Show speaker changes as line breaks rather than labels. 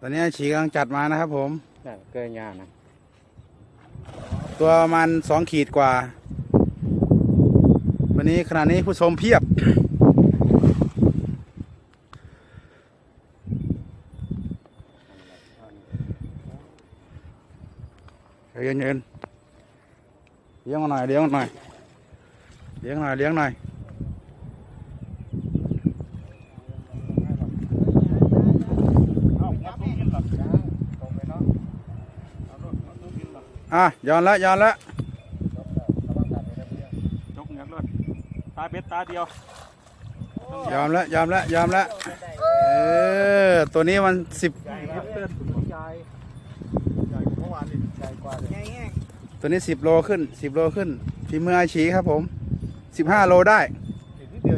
ตอนนี้ฉีกำลังจัดมานะครับผม
นั่นเกยงานะ
ตัวประมันสองขีดกว่า วันนี้ขณะนี้ผู้ชมเพียบ เย็นเย็นๆเลี้ยงมาหน่อยเลี้ยงมาหน่อยเลี้ยงหน่อยเลี้ยงหน่อย อะย้อนละย้อนละ
ยกเงือกเลยตาเป็ดตาเดียวย
อมละยอมละยอมละเออตัวนี้มันสิบ
ใหญ่ครับเต้นใหญ่ใหญ่กว่าเมื่อวานอีกใหญ่กว่าเลย
ตัวนี้สิบโลขึ้นสิบโลขึ้นฝีมืออาชีครับผมสิบห้าโลได้
อีกนิดเดีย